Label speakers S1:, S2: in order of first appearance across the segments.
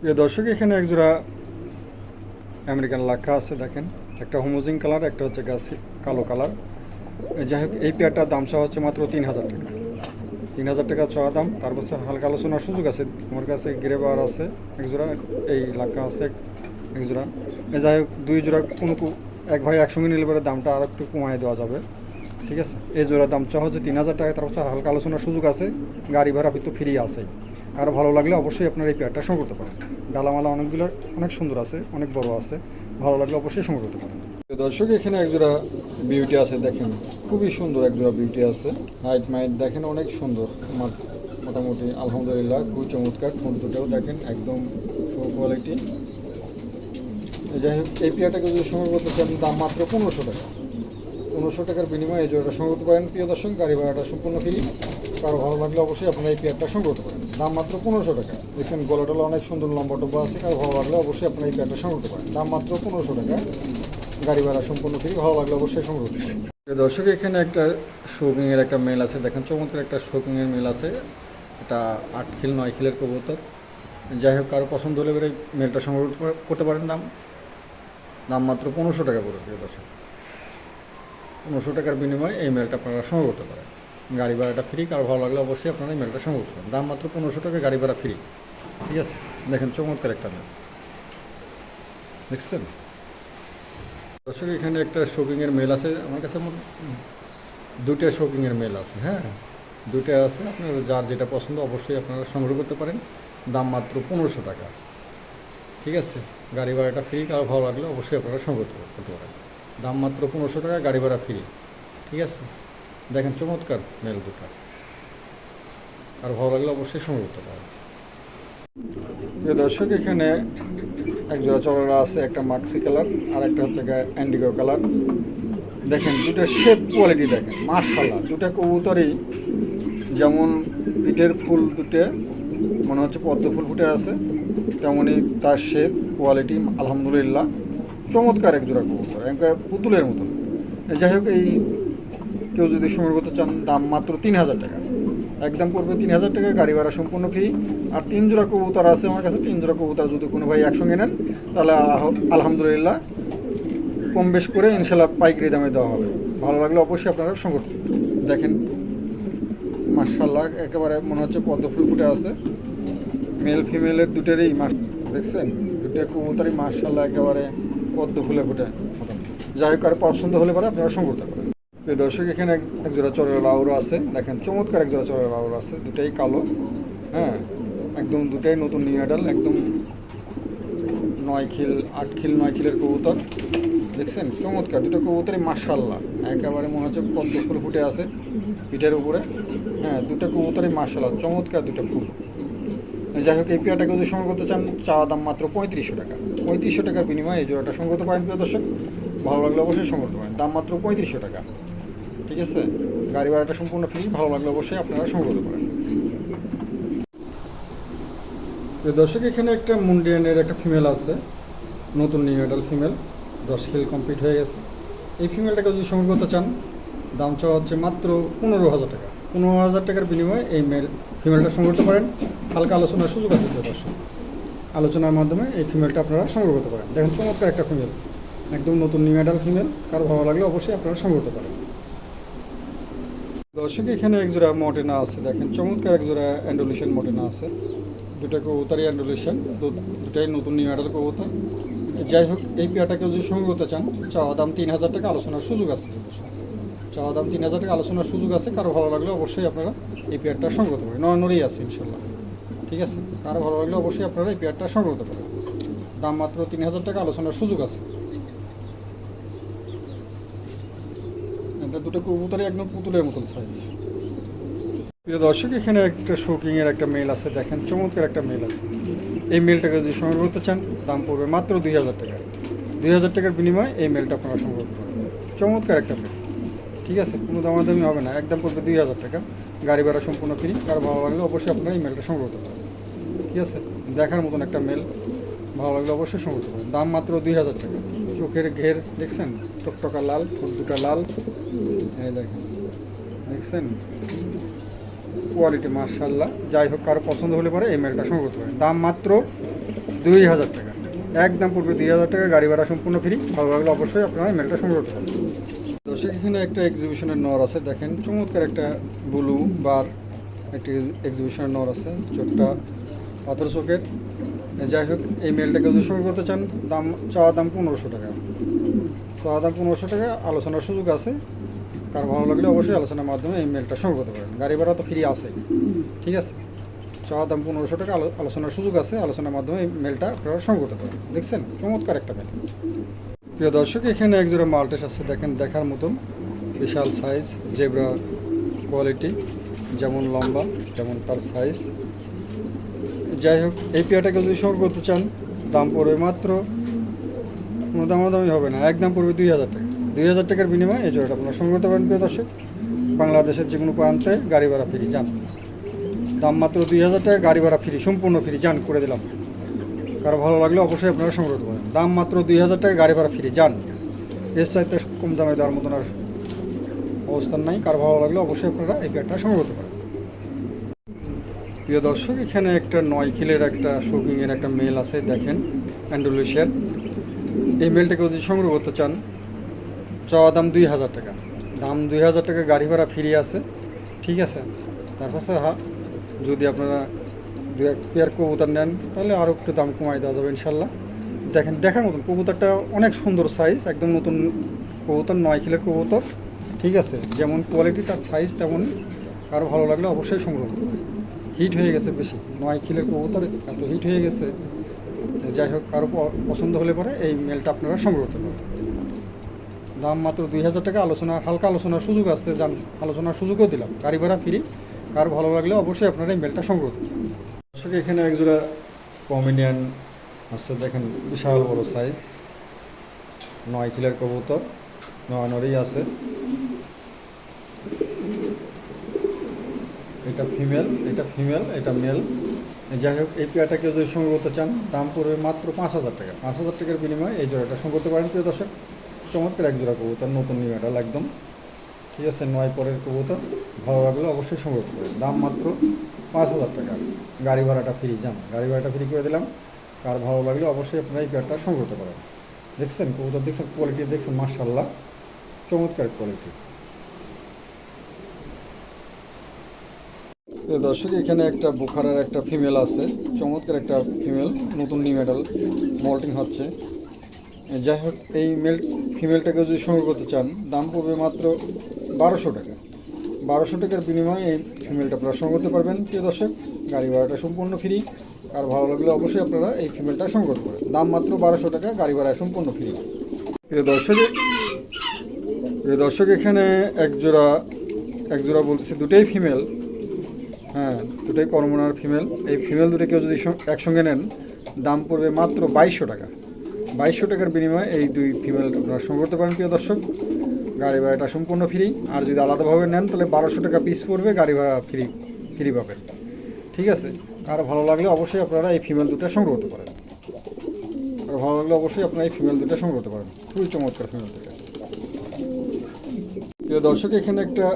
S1: প্রিয় দর্শক, এখানে একজোড়া আমেরিকান লাক্ষা আছে, দেখেন। একটা হোমোজিং কালার একটা হচ্ছে গাছি কালো কালার যাই হোক, এই পেয়ারটার দাম চাওয়া হচ্ছে মাত্র তিন হাজার টাকা। তিন হাজার টাকা চাওয়া দাম, তার বছর হালকা আলোচনার সুযোগ আছে। আমার কাছে গ্রেবার আছে একজোড়া এই লাক্ষা আছে এক- একজোড়া এ, যাই হোক, দুই জোড়া কোনো এক ভাই একসঙ্গে নিলে পরে দামটা আর একটু কমায় দেওয়া যাবে। ঠিক আছে? এই জোড়ার দাম চাওয়া হচ্ছে তিন হাজার টাকা তার বছর হালকা আলোচনার সুযোগ আছে, গাড়ি ভাড়া কিন্তু ফ্রি আছে। আর ভালো লাগলে অবশ্যই আপনার এই পেয়ারটা সংগ্রহ করতে পারেন। ডালামালা অনেকগুলো, অনেক সুন্দর আছে, অনেক বড় আছে। ভালো লাগলে অবশ্যই সংগ্রহ করতে পারেন। দর্শক, এখানে একজোড়া বিউটি আছে, দেখেন। খুবই সুন্দর একজোড়া বিউটি আছে। হাইট মাইট দেখেন, অনেক সুন্দর। মোটামুটি, আলহামদুলিল্লাহ, খুবই চমৎকার। ফোন দুটাও দেখেন, একদম শো কোয়ালিটি যাই হোক, এই পেয়ারটাকে যদি সংগ্রহ করতে চান, দাম মাত্র পনেরোশো টাকা। পনেরোশো টাকার বিনিময়ে এই জোড়াটা সংগ্রহ করতে পারেন প্রিয় দর্শক, গাড়ি ভাড়াটা সম্পূর্ণ ফ্রি। কারও ভালো লাগলে অবশ্যই আপনারা এই পেয়ারটা সংগ্রহ করেন দাম মাত্র পনেরোশো টাকা। দেখেন গলাটলা অনেক সুন্দর লম্বা টম্বা আছে। কারও ভালো লাগলে অবশ্যই আপনারা এই পেয়ারটা সংগ্রহ করেন দাম মাত্র পনেরোশো টাকা। গাড়ি ভাড়া সম্পূর্ণ ফ্রি। ভালো লাগলে অবশ্যই সংগ্রহ প্রিয় দর্শক, এখানে একটা শোকিংয়ের একটা মেল আছে। দেখেন, চমৎকার একটা শোকিংয়ের মেল আছে। এটা আট খিল, নয় খিলের কবুতর। যাই হোক, কারও পছন্দ হলে মেলটা সংগ্রহ করতে পারেন। দাম দাম মাত্র পনেরোশো টাকা প্রিয় দর্শক। পনেরোশো টাকার বিনিময়ে এই মেলটা আপনারা সংগ্রহ করতে পারেন। গাড়ি ভাড়াটা ফ্রি কারও ভালো লাগলে অবশ্যই আপনারা এই মেলটা সংগ্রহ করতে দাম মাত্র পনেরোশো টাকা গাড়ি ভাড়া ফ্রি ঠিক আছে? দেখেন চমৎকার একটা মেল দেখছেন? দর্শক, এখানে একটা শোকিংয়ের মেল আছে আমার কাছে দুটো শোকিংয়ের মেল আছে হ্যাঁ? দুটো আছে, আপনার যার যেটা পছন্দ অবশ্যই আপনারা সংগ্রহ করতে পারেন। দাম মাত্র পনেরোশো টাকা। ঠিক আছে? গাড়ি ভাড়াটা ফ্রি কারও ভালো লাগলে অবশ্যই আপনারা সংগ্রহ করতে পারেন। দাম মাত্র পনেরোশো টাকা, গাড়ি ভাড়া ফ্রি ঠিক আছে? দেখেন চমৎকার মেল দুটো। আর ভালো লাগলে অবশ্যই সংগ্রহ করতে পারেন। দর্শক, এখানে এক জোড়া চড়া আছে, একটা মাক্সি কালার আর একটা হচ্ছে অ্যান্ডিগো কালার দেখেন, দুটো শেপ কোয়ালিটি দেখেন মার্শাল্লাহ দুটো কবুতরই যেমন পিঠের ফুল দুটো, মনে হচ্ছে পদ্ম ফুল ফুটে আছে, তেমনই তার শেপ কোয়ালিটি আলহামদুলিল্লাহ। চমৎকার এক জোড়া কবুতর একবার পুতুলের মতন। যাই হোক, এই কেউ যদি সময় করতে চান, দাম মাত্র তিন হাজার টাকা। একদম পড়বে তিন হাজার টাকা, গাড়ি ভাড়া সম্পূর্ণ ফ্রি আর তিন জোড়া কবুতর আছে আমার কাছে, তিন জোড়া কবুতর যদি কোনো ভাই একসঙ্গে নেন, তাহলে আলহামদুলিল্লাহ, কম বেশ করে ইনশাল্লাহ পাইকারি দামে দেওয়া হবে। ভালো লাগলে অবশ্যই আপনারা সংগ্রহ দেখেন মার্শাল্লাহ একেবারে মনে হচ্ছে পদ্ম ফুল ফুটে আছে। মেল ফিমেলের দুটোরই মাস দেখছেন? দুটো কবুতরই মার্শাল্লাহ একেবারে পদ্ম ফুলে ফুটে। যাই হোক, আর পছন্দ হলে পরে আপনারা সংগ্রহ করতে এই দর্শক, এখানে এক- জোড়া চরের লাউরও আছে। দেখেন, চমৎকার এক জোড়া চরের লাউরও আছে। দুটাই কালো হ্যাঁ? একদম দুটাই নতুন নিউ অ্যাডাল, একদম নয় খিল, আট খিল, নয় খিলের কবুতর। দেখছেন? চমৎকার, দুটো কবুতরই মার্শাল্লাহ একেবারে মনে হচ্ছে পদ্ম ফুল ফুটে আছে পিঠের উপরে। হ্যাঁ দুটো কবুতরই মার্শাল্লাহ চমৎকার দুটো ফুল। যাই হোক, এই পেয়ারটাকে যদি সংগ্রহ করতে চান, চাওয়া দাম মাত্র পঁয়ত্রিশশো টাকা। পঁয়ত্রিশশো টাকার বিনিময়ে এই জোড়াটা সংগ্রহ করতে পারেন প্রিয় দর্শক। ভালো লাগলে অবশ্যই সংগ্রহ করতে পারেন। দাম মাত্র পঁয়ত্রিশশো টাকা। ঠিক আছে? গাড়ি ভাড়াটা সম্পূর্ণ ফ্রি ভালো লাগলে অবশ্যই আপনারা সংগ্রহ করতে পারেন। দর্শক, এখানে একটা মুন্ডিয়ানের একটা ফিমেল আছে। নতুন নিউ অ্যাডাল ফিমেল দশ খেল কমপ্লিট হয়ে গেছে। এই ফিমেলটাকে যদি সংগ্রহ করতে চান, দাম চাওয়া হচ্ছে মাত্র পনেরো হাজার টাকা। পনেরো হাজার টাকার বিনিময়ে এই মেল ফিমেলটা সংগ্রহ করতে পারেন। হালকা আলোচনার সুযোগ আছে দর্শক আলোচনার মাধ্যমে এই ফিমেলটা আপনারা সংগ্রহ করতে পারেন। দেখেন চমৎকার একটা ফিমেল একদম নতুন নিউ অ্যাডাল ফিমেল কারও ভালো লাগলে অবশ্যই আপনারা সংগ্রহ করতে পারেন। দর্শক, এখানে এক জোড়া মটেনা আছে। দেখেন চমৎকার এক জোড়া অ্যান্ডোলিশন মটেনা আছে। দুটা কবুতারই অ্যান্ডোলিশন দুটাই নতুন নিউ অ্যাডাল কবুতর। যাই হোক, এই পেয়ারটাকে যদি সংগ্রহ করতে চান, চাওয়া দাম তিন হাজার টাকা, আলোচনার সুযোগ আছে চাওয়া দাম তিন হাজার টাকা আলোচনার সুযোগ আছে, কারও ভালো লাগলে অবশ্যই আপনারা এই পেয়ারটা সংগ্রহ করতে পারেন। নরনরই আছে ইনশাল্লাহ। ঠিক আছে? কারও ভালো লাগলে অবশ্যই আপনারা এই পেয়ারটা সংগ্রহ করতে পারেন। দাম মাত্র তিন হাজার টাকা, আলোচনার সুযোগ আছে। দুটো কবুতরই একদম পুতুলের মতন সাইজ প্রিয় দর্শক, এখানে একটা শোকিংয়ের একটা মেল আছে। দেখেন, চমৎকার একটা মেল আছে। এই মেলটাকে যদি সংগ্রহ করতে চান, দাম পড়বে মাত্র দুই হাজার টাকা। দুই হাজার টাকার বিনিময়ে এই মেলটা আপনারা সংগ্রহ করতে পারবেন। চমৎকার একটা মেল ঠিক আছে, কোনো দামাদামি হবে না। একদম পড়বে দুই হাজার টাকা। গাড়ি ভাড়া সম্পূর্ণ ফ্রি কারও ভালো লাগলে অবশ্যই আপনারা এই মেলটা সংগ্রহ করতে পারবেন ঠিক আছে? দেখার মতন একটা মেল ভালো লাগলে অবশ্যই সংগ্রহ করতে পারেন। দাম মাত্র দুই হাজার টাকা। চোখের ঘের, দেখছেন? টকটকা লাল, ফুল দুটা লাল। এই দেখেন। দেখছেন? কোয়ালিটি মার্শাল্লাহ যাই হোক, কারও পছন্দ হলে পরে এই মেলটা সংগ্রহ করতে পারেন। দাম মাত্র দুই হাজার টাকা। একদম পড়বে দুই হাজার টাকা। গাড়ি ভাড়া সম্পূর্ণ ফ্রি ভালো লাগলে অবশ্যই আপনারা এই মেলটা সংগ্রহ করতে পারেন। দর্শক এখানে একটা এক্সিবিশনের নর আছে, দেখেন। চমৎকার একটা ব্লু বার একটি এক্সিবিশনের নর আছে চোখটা পাথর চোখের যাই হোক, এই মেলটাকে যদি সংগ্রহ করতে চান, দাম, চাওয়া দাম পনেরোশো টাকা। চাওয়া দাম পনেরোশো টাকা, আলোচনার সুযোগ আছে। কার ভালো লাগলে অবশ্যই আলোচনার মাধ্যমে এই মেলটা সংগ্রহ করতে পারেন। গাড়ি ভাড়া তো ফ্রি আছে। ঠিক আছে? চাওয়া দাম পনেরোশো টাকা, আলো- আলোচনার সুযোগ আছে। আলোচনার মাধ্যমে এই মেলটা আপনারা সংগ্রহ করতে পারেন। দেখছেন? চমৎকার একটা মেল প্রিয় দর্শক, এখানে একজোড়া মাল্টেস আছে, দেখেন, দেখার মতন। বিশাল সাইজ জেব্রা কোয়ালিটি যেমন লম্বা যেমন তার সাইজ যাই হোক, এই পেয়াটাকে যদি সংগ্রহ করতে চান, দাম পড়বে মাত্র, কোনো দামাদামি হবে না, একদম পড়বে দুই হাজার টাকা। দুই হাজার টাকার বিনিময়ে এই জোড়াটা আপনারা সংগ্রহ করতে পারেন, প্রিয় দর্শক। বাংলাদেশের যে কোনো প্রান্তে গাড়ি ভাড়া ফ্রি যান। দাম মাত্র দুই হাজার টাকা, গাড়ি ভাড়া ফ্রি সম্পূর্ণ ফ্রি যান, করে দিলাম। কারও ভালো লাগলে অবশ্যই আপনারা সংগ্রহ করতে পারেন। দাম মাত্র দুই হাজার টাকা, গাড়ি ভাড়া ফ্রি যান। এর চাইতে কম দামে দেওয়ার মতন আর অবস্থান নাই। কারও ভালো লাগলে অবশ্যই আপনারা এই পেয়ারটা সংগ্রহ করতে পারেন। প্রিয় দর্শক, এখানে একটা নয় কিলের একটা শোকিংয়ের একটা মেল আছে, দেখেন অ্যান্ডোলেশিয়ার এই মেলটাকে যদি সংগ্রহ করতে চান, চাওয়া দাম দুই হাজার টাকা। দাম দুই হাজার টাকা, গাড়ি ভাড়া ফ্রি আছে। ঠিক আছে? তার পাশে যদি আপনারা পেয়ার কবুতর নেন, তাহলে আরও একটু দাম কমাই দেওয়া যাবে ইনশাল্লাহ। দেখেন, দেখার মতন, কবুতরটা অনেক সুন্দর সাইজ একদম নতুন কবুতর, নয় কিলের কবুতর, ঠিক আছে? যেমন কোয়ালিটি তার সাইজ তেমন আরও ভালো লাগলে অবশ্যই সংগ্রহ করবেন হিট হয়ে গেছে বেশি, নয় কিলের কবুতর এত হিট হয়ে গেছে। যাই হোক, কারও পছন্দ হলে পরে এই মেলটা আপনারা সংগ্রহ করতে পারেন। দাম মাত্র দুই হাজার টাকা, আলোচনা, হালকা আলোচনার সুযোগ আছে যান আলোচনার সুযোগও দিলাম। গাড়ি ভাড়া ফ্রি কার ভালো লাগলে অবশ্যই আপনারা এই মেলটা সংগ্রহ করতে দর্শক এখানে একজোড়া কমেডিয়ান আছে, দেখেন বিশাল বড় সাইজ নয় কিলের কবুতর, নয় নরেই আছে। এটা ফিমেল এটা ফিমেল এটা মেল যাই হোক, এই পেয়ারটাকে যদি সংগ্রহ করতে চান, দাম পড়বে মাত্র পাঁচ হাজার টাকা। পাঁচ হাজার টাকার বিনিময়ে এই জোড়াটা সংগ্রহ করতে পারেন, প্রিয় দর্শক। চমৎকার এক জোড়া কবুতর, নতুন নিউ মেডাল একদম। ঠিক আছে, নয় পরের কবুতর, ভালো লাগলে অবশ্যই সংগ্রহ করতে পারেন। দাম মাত্র পাঁচ হাজার টাকা। গাড়ি ভাড়াটা ফ্রি যান গাড়ি ভাড়াটা ফ্রি করে দিলাম। কার ভালো লাগলে অবশ্যই আপনারা এই পেয়ারটা সংগ্রহ করতে পারেন। দেখছেন? কবুতর দেখছেন? কোয়ালিটি দেখছেন? মার্শাল্লাহ চমৎকার কোয়ালিটি দর্শক, এখানে একটা বুখারের একটা ফিমেল আছে। চমৎকার একটা ফিমেল নতুন নিউ মেডাল মল্টিং হচ্ছে। যাই হোক, এই মেল ফিমেলটাকে যদি সংগ্রহ করতে চান, দাম পড়বে মাত্র বারোশো টাকা। বারোশো টাকার বিনিময়ে এই ফিমেলটা আপনারা সংগ্রহ করতে পারবেন, প্রিয় দর্শক। গাড়ি ভাড়াটা সম্পূর্ণ ফ্রি আর ভালো লাগলে অবশ্যই আপনারা এই ফিমেলটা সংগ্রহ করতে পারেন দাম মাত্র বারোশো টাকা, গাড়ি ভাড়া সম্পূর্ণ ফ্রি প্রিয় দর্শক প্রিয় দর্শক, এখানে এক জোড়া এক জোড়া বলতেছি দুটোই ফিমেল হ্যাঁ দুটোই কর্মনার ফিমেল এই ফিমেল দুটো কেউ যদি একসঙ্গে নেন, দাম পড়বে মাত্র বাইশশো টাকা। বাইশশো টাকার বিনিময়ে এই দুই ফিমেল আপনারা সংগ্রহ করতে পারেন, প্রিয় দর্শক। গাড়ি ভাড়াটা সম্পূর্ণ ফ্রি আর যদি আলাদাভাবে নেন, তাহলে বারোশো টাকা পিস পড়বে, গাড়ি ভাড়া ফ্রি ফ্রি পাবেন। ঠিক আছে? আর ভালো লাগলে অবশ্যই আপনারা এই ফিমেল দুটো সংগ্রহ করতে পারেন। আর ভালো লাগলে অবশ্যই আপনারা এই ফিমেল দুটো সংগ্রহ করতে পারেন। খুবই চমৎকার ফিমেল দুটো। প্রিয় দর্শক, এখানে একটা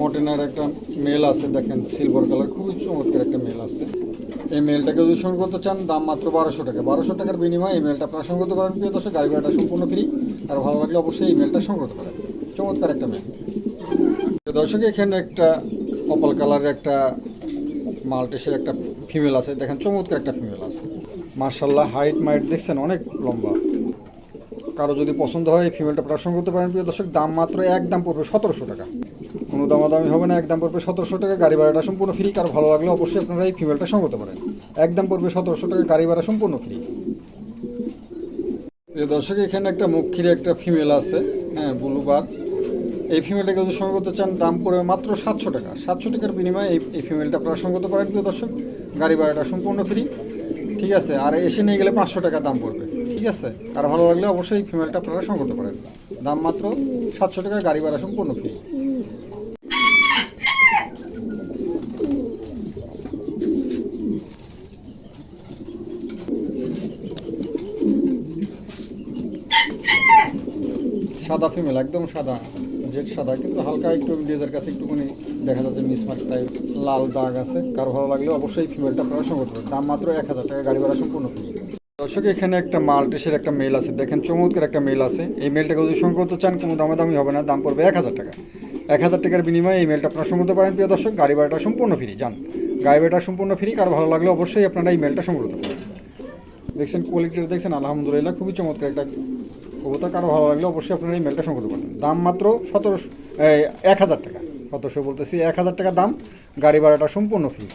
S1: মডেনার একটা মেল আছে, দেখেন সিলভার কালার খুবই চমৎকার একটা মেল আছে। এই মেলটাকে যদি সংগ্রহ করতে চান, দাম মাত্র বারোশো টাকা। বারোশো টাকার বিনিময়ে এই মেলটা আপনারা সংগ্রহ করতে পারেন। প্রিয় দর্শক, গাড়ি ভাড়াটা সম্পূর্ণ ফ্রি আর ভালো লাগলে অবশ্যই এই মেলটা সংগ্রহ পারেন। চমৎকার একটা মেল দর্শক, এখানে একটা কপাল কালারের একটা মাল্টেসের একটা ফিমেল আছে। দেখেন, চমৎকার একটা ফিমেল আছে। মার্শাল্লাহ হাইট মাইট দেখছেন অনেক লম্বা। কারও যদি পছন্দ হয়, এই ফিমেলটা আপনারা করতে পারেন। প্রিয় দর্শক, দাম মাত্র এক দাম পড়বে সতেরোশো টাকা। কোনো দামাদামি হবে না একদম পড়বে সতেরোশো টাকা। গাড়ি ভাড়াটা সম্পূর্ণ ফ্রি কারও ভালো লাগলে অবশ্যই আপনারা এই ফিমেলটা সংগ্রহ করতে পারেন। একদম পড়বে সতেরোশো টাকা, গাড়ি ভাড়া সম্পূর্ণ ফ্রি প্রিয় দর্শক, এখানে একটা মুখির একটা ফিমেল আছে হ্যাঁ ব্লুবার এই ফিমেলটাকে যদি সংগ্রহ করতে চান, দাম পড়বে মাত্র সাতশো টাকা। সাতশো টাকার বিনিময়ে এই এই ফিমেলটা আপনারা সংগ্রহ করতে পারেন, প্রিয় দর্শক। গাড়ি ভাড়াটা সম্পূর্ণ ফ্রি ঠিক আছে? আর এসে নিয়ে গেলে পাঁচশো টাকা দাম পড়বে। ঠিক আছে? আর ভালো লাগলে অবশ্যই ফিমেলটা আপনারা সংগ্রহ করতে পারেন। দাম মাত্র সাতশো টাকা, গাড়ি ভাড়া সম্পূর্ণ ফ্রি সাদা ফিমেল একদম সাদা জেট সাদা, কিন্তু হালকা একটু লেজার কাছে একটুখানি দেখা যাচ্ছে মিসমার্ক টাইপ লাল দাগ আছে। কারও ভালো লাগলে অবশ্যই ফিমেলটা আপনারা সংগ্রহ করবেন দাম মাত্র এক হাজার টাকা, গাড়ি ভাড়া সম্পূর্ণ দর্শক, এখানে একটা মাল্টিসের একটা মেল আছে। দেখেন, চমৎকার একটা মেল আছে। এই মেলটাকে যদি সংগ্রহ করতে চান, কোনো দামে দামি হবে না, দাম পড়বে এক হাজার টাকা। এক হাজার টাকার বিনিময়ে এই মেলটা আপনারা সংগ্রহ পারেন, প্রিয় দর্শক। গাড়ি ভাড়াটা সম্পূর্ণ ফ্রি যান। গাড়ি ভাড়াটা সম্পূর্ণ ফ্রি কারও ভালো লাগলে অবশ্যই আপনারা এই মেলটা সংগ্রহ করতে পারেন। দেখছেন কোয়ালিটিটা দেখছেন, আলহামদুলিল্লাহ, খুবই চমৎকার একটা কবুতর কারও ভালো লাগলে অবশ্যই আপনারা এই মেলটা সংগ্রহ করবেন। দাম মাত্র সতেরোশো এক হাজার টাকা। সতেরোশো বলতেছি এক হাজার টাকা দাম, গাড়ি ভাড়াটা সম্পূর্ণ ফ্রি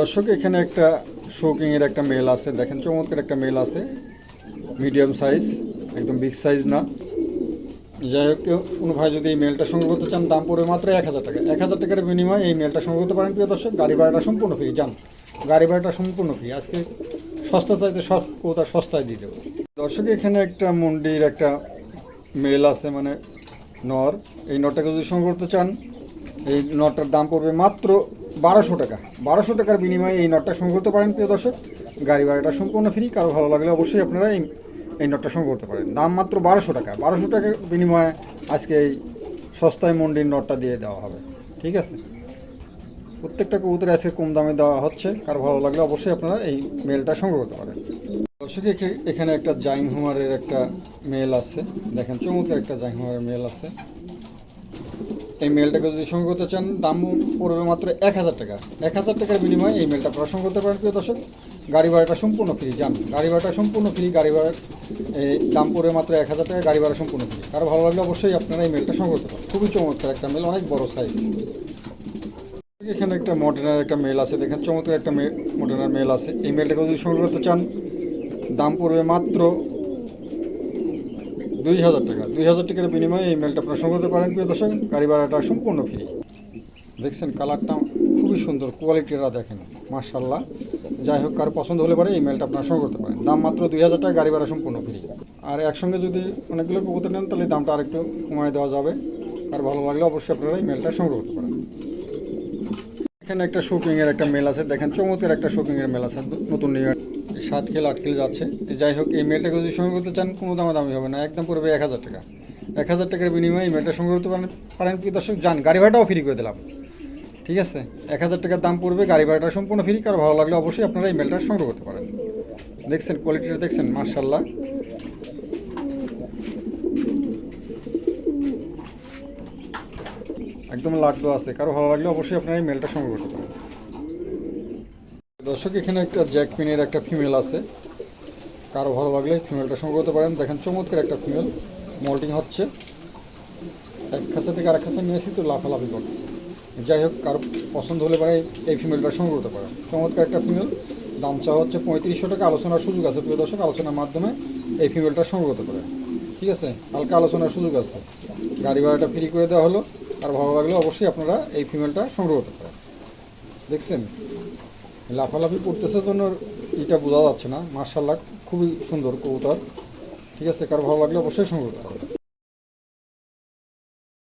S1: দর্শক, এখানে একটা শোকিং এর একটা মেল আছে। দেখেন, চমৎকার একটা মেল আছে। মিডিয়াম সাইজ একদম বিগ সাইজ না। যাই হোক কোনো ভাই যদি এই মেলটা সংগ্রহ করতে চান, দাম পড়বে মাত্র এক হাজার টাকা। এক হাজার টাকার বিনিময়ে এই মেলটা সংগ্রহ করতে পারেন, প্রিয় দর্শক। গাড়ি ভাড়াটা সম্পূর্ণ ফ্রি যান। গাড়ি ভাড়াটা সম্পূর্ণ ফ্রি আজকে সস্তা চাইতে কোথা সস্তায় দিয়ে দেবো। দর্শক, এখানে একটা মন্ডির একটা মেল আছে মানে নর। এই নটটাকে যদি সংগ্রহ করতে চান, এই নটটার দাম পড়বে মাত্র বারোশো টাকা। বারোশো টাকার বিনিময়ে এই নটটা সংগ্রহ করতে পারেন, প্রিয় দর্শক। গাড়ি ভাড়াটা সম্পূর্ণ ফ্রি কারও ভালো লাগলে অবশ্যই আপনারা এই এই নটটা সংগ্রহ করতে পারেন। দাম মাত্র বারোশো টাকা। বারোশো টাকার বিনিময়ে আজকে এই সস্তায় মন্ডির নটটা দিয়ে দেওয়া হবে। ঠিক আছে? প্রত্যেকটা কবুতরে আজকে কম দামে দেওয়া হচ্ছে। কারও ভালো লাগলে অবশ্যই আপনারা এই মেলটা সংগ্রহ করতে পারেন। দর্শক, এখে- এখানে একটা জাইং হুমারের একটা মেল আছে। দেখেন, চমৎকার একটা জাইং হুমারের মেল আছে। এই মেলটাকে যদি সংগ্রহ করতে চান, দাম পড়বে মাত্র এক হাজার টাকা। এক হাজার টাকার বিনিময়ে এই মেলটা সংগ্রহ করতে পারেন। প্রিয় দর্শক, গাড়ি ভাড়াটা সম্পূর্ণ ফ্রি, জান। গাড়ি ভাড়াটা সম্পূর্ণ ফ্রি, গাড়ি ভাড়ার এই দাম পড়বে মাত্র এক হাজার টাকা, গাড়ি ভাড়া সম্পূর্ণ ফ্রি। কারও ভালো লাগলে অবশ্যই আপনারা এই মেলটা সংগ্রহ করতে পারেন। খুবই চমৎকার একটা মেল, অনেক বড় সাইজ। এখানে একটা মডার্নার একটা মেল আছে, দেখেন চমৎকার একটা মেল মডার্নার মেল আছে। এই মেলটাকে যদি সংগ্রহ করতে চান, দাম পড়বে মাত্র দুই হাজার টাকা। দুই হাজার টাকার বিনিময়ে এই মেলটা আপনারা সংগ্রহ করতে পারেন, প্রিয় দর্শক। গাড়ি ভাড়াটা সম্পূর্ণ ফ্রি দেখছেন কালারটা খুবই সুন্দর কোয়ালিটিটা দেখেন মার্শাল্লাহ যাই হোক, কারও পছন্দ হলে পরে এই মেলটা আপনারা সংগ্রহ করতে পারেন। দাম মাত্র দুই হাজার টাকা, গাড়ি ভাড়া সম্পূর্ণ ফ্রি আর একসঙ্গে যদি অনেকগুলো কবুতর নেন, তাহলে দামটা আরেকটু কমায় দেওয়া যাবে। আর ভালো লাগলে অবশ্যই আপনারা এই মেলটা সংগ্রহ করতে পারেন। এখানে একটা শোকিং এর একটা মেল আছে। দেখেন, চমৎকার একটা শোকিং এর মেল আছে। নতুন নিউ সাত খেল, আট খেল যাচ্ছে। যাই হোক, এই মেলটাকে যদি সংগ্রহ করতে চান, কোনো দামে দামি হবে না। একদম পড়বে এক হাজার টাকা। এক হাজার টাকার বিনিময়ে এই মেলটা সংগ্রহ করতে পারেন। পারেন কি দর্শক, যান, গাড়ি ভাড়াটাও ফ্রি করে দিলাম। ঠিক আছে? এক হাজার টাকার দাম পড়বে, গাড়ি ভাড়াটা সম্পূর্ণ ফ্রি কারও ভালো লাগলে অবশ্যই আপনারা এই মেলটা সংগ্রহ করতে পারেন। দেখছেন কোয়ালিটিটা দেখছেন মার্শাল্লাহ একদম লাগতো আছে। কারও ভালো লাগলে অবশ্যই আপনারা এই মেলটা সংগ্রহ করতে পারেন। দর্শক, এখানে একটা জ্যাক পিনের একটা ফিমেল আছে। কারও ভালো লাগলে ফিমেলটা সংগ্রহ করতে পারেন। দেখেন চমৎকার একটা ফিমেল মোল্টিং হচ্ছে। এক খাঁচা থেকে আরেক খাঁচা নিয়েছি তো লাফালাফি করছে। যাই হোক, কারও পছন্দ হলে পরে এই ফিমেলটা সংগ্রহ করতে পারেন। চমৎকার একটা ফিমেল দাম চাওয়া হচ্ছে পঁয়ত্রিশশো টাকা। আলোচনার সুযোগ আছে প্রিয় দর্শক, আলোচনার মাধ্যমে এই ফিমেলটা সংগ্রহ করতে পারেন। ঠিক আছে? হালকা আলোচনার সুযোগ আছে। গাড়ি ভাড়াটা ফ্রি করে দেওয়া হলো। আর ভালো লাগলে অবশ্যই আপনারা এই ফিমেলটা সংগ্রহ করতে পারেন। দেখছেন? লাফালাফি করতেছে জন্য এটা বোঝা যাচ্ছে না। মার্শাল্লাহ খুবই সুন্দর কবুতর। ঠিক আছে, কারও ভালো লাগলে অবশ্যই সংগ্রহ করতে পারেন।